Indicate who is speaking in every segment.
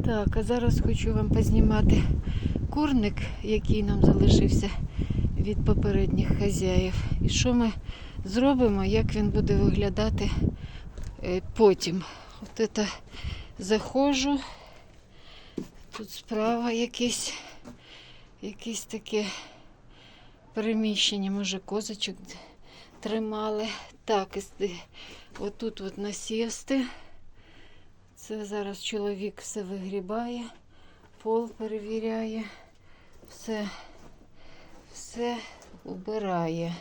Speaker 1: Так, а зараз хочу вам познімати курник, який нам залишився від попередніх хазяїв. І що ми зробимо, як він буде виглядати е, потім. От це заходжу. Тут справа якесь, якесь таке переміщення, може козочок тримали. Так, отут от насісти. Це зараз чоловік все вигрібає, пол перевіряє, все, все убирає.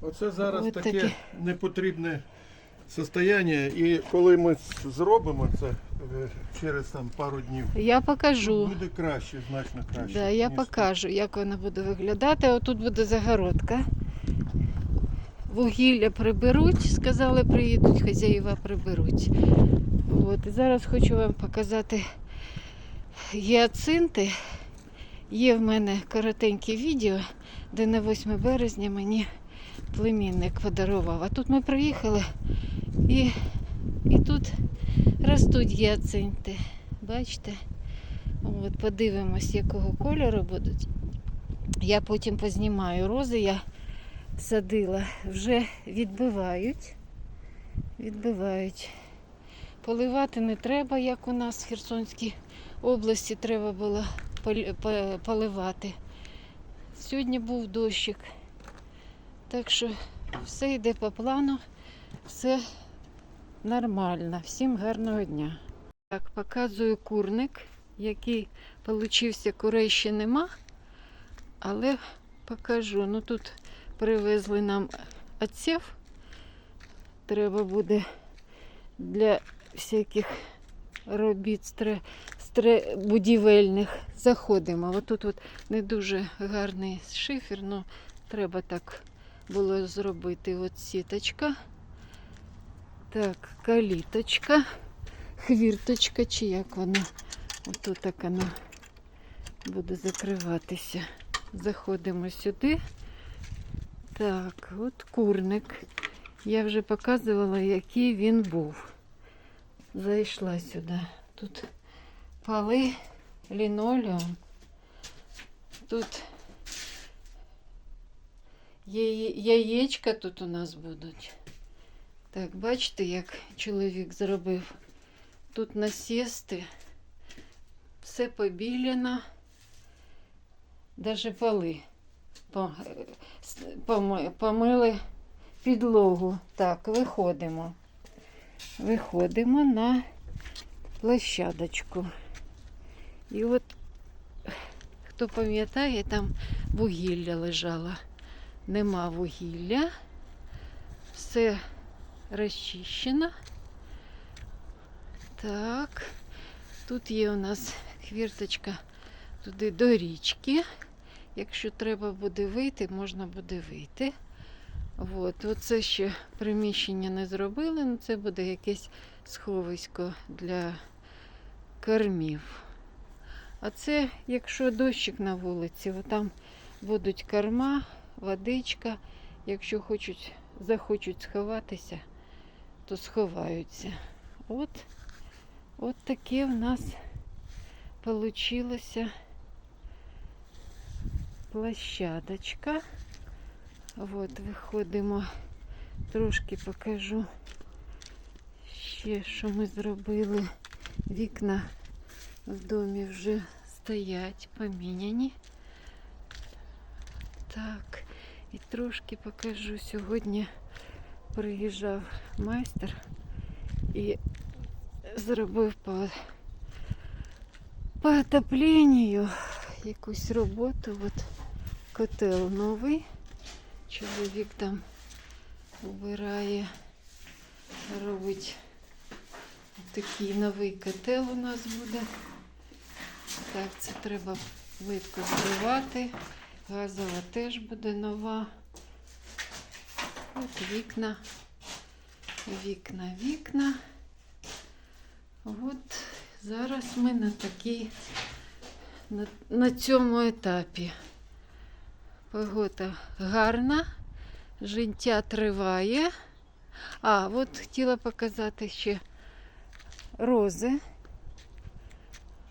Speaker 2: Оце зараз
Speaker 1: От
Speaker 2: таке
Speaker 1: таке.
Speaker 2: непотрібне состояння. І коли ми зробимо це е, через там пару днів,
Speaker 1: Я покажу.
Speaker 2: буде краще, значно краще.
Speaker 1: Да, я
Speaker 2: ніж
Speaker 1: покажу, як вона буде виглядати. Отут буде загородка. Вугілля приберуть, сказали, приїдуть, хазяїва приберуть. От, і зараз хочу вам показати гіацинти. Є в мене коротеньке відео, де на 8 березня мені племінник подарував. А тут ми приїхали і, і тут ростуть гіацинти. Бачите? От, подивимось, якого кольору будуть. Я потім познімаю рози, я садила, вже відбивають. Відбивають. Поливати не треба, як у нас в Херсонській області треба було поливати. Сьогодні був дощик. Так що все йде по плану, все нормально. Всім гарного дня. Так, показую курник, який получився, курей ще нема, але покажу. Ну тут привезли нам отсів. Треба буде для всяких робіт стре, стре, будівельних. Заходимо. Ось тут от не дуже гарний шифер, але треба так було зробити. От сіточка. Так, каліточка, хвірточка, чи як вона. Ото так вона буде закриватися. Заходимо сюди. Так, от курник. Я вже показувала, який він був. Зайшла сюди. Тут поли, лінолеум. Тут яє- яєчка тут у нас будуть. Так, бачите, як чоловік зробив. Тут насісти, все побілено, навіть поми- помили підлогу. Так, виходимо. Виходимо на площадочку. І от, хто пам'ятає, там вугілля лежало. Нема вугілля. Все розчищено. Так, тут є у нас хвірточка туди до річки. Якщо треба буде вийти, можна буде вийти. От, оце ще приміщення не зробили, ну це буде якесь сховисько для кормів. А це, якщо дощик на вулиці, там будуть корма, водичка. Якщо хочуть, захочуть сховатися, то сховаються. От, от таке в нас получилося площадочка. От, виходимо, трошки покажу ще, що ми зробили. Вікна в домі вже стоять, поміняні. Так, і трошки покажу. Сьогодні приїжджав майстер і зробив по, по отопленню якусь роботу. От котел новий. Чоловік там убирає, робить такий новий котел у нас буде. Так, це треба плитку збивати. Газова теж буде нова. От вікна, вікна, вікна. От зараз ми на такій, на, на цьому етапі. Погода гарна, життя триває. А, от хотіла показати ще рози.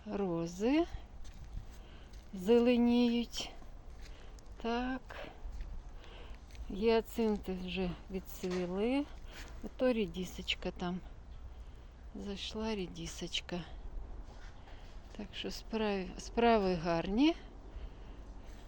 Speaker 1: рози зеленіють. Так. Гіацинти вже відцвіли. Ото рідісочка там. Зайшла рідісочка. Так що справи, справи гарні.